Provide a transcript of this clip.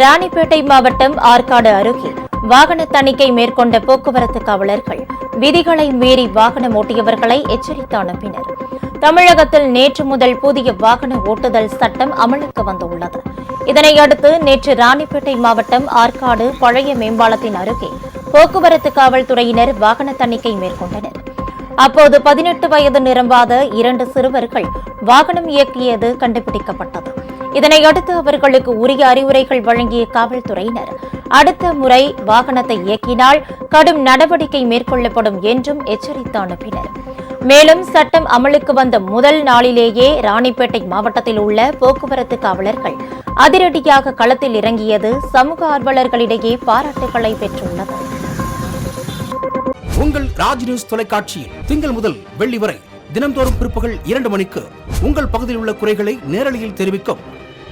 ராணிப்பேட்டை மாவட்டம் ஆற்காடு அருகே வாகன தணிக்கை மேற்கொண்ட போக்குவரத்து காவலர்கள் விதிகளை மீறி வாகனம் ஓட்டியவர்களை எச்சரித்து அனுப்பினர் தமிழகத்தில் நேற்று முதல் புதிய வாகன ஓட்டுதல் சட்டம் அமலுக்கு வந்துள்ளது. இதனையடுத்து நேற்று ராணிப்பேட்டை மாவட்டம் ஆற்காடு பழைய மேம்பாலத்தின் அருகே போக்குவரத்து காவல்துறையினர் வாகன தணிக்கை மேற்கொண்டனர். அப்போது பதினெட்டு வயது நிரம்பாத இரண்டு சிறுவர்கள் வாகனம் இயக்கியது கண்டுபிடிக்கப்பட்டது. இதனையடுத்து அவர்களுக்கு உரிய அறிவுரைகள் வழங்கிய காவல்துறையினர் அடுத்த முறை வாகனத்தை இயக்கினால் கடும் நடவடிக்கை மேற்கொள்ளப்படும் என்றும் எச்சரித்து அனுப்பினர். மேலும் சட்டம் அமலுக்கு வந்த முதல் நாளிலேயே ராணிப்பேட்டை மாவட்டத்தில் உள்ள போக்குவரத்து காவலர்கள் அதிரடியாக களத்தில் இறங்கியது சமூக ஆர்வலர்களிடையே பாராட்டுகளை பெற்றுள்ளது. உங்கள் ராஜ் நியூஸ் தொலைக்காட்சியில் திங்கள் முதல் வெள்ளி வரை தினந்தோறும் பிற்பகல் இரண்டு மணிக்கு உங்கள் பகுதியில் உள்ள குறைகளை நேரலையில் தெரிவிக்கும்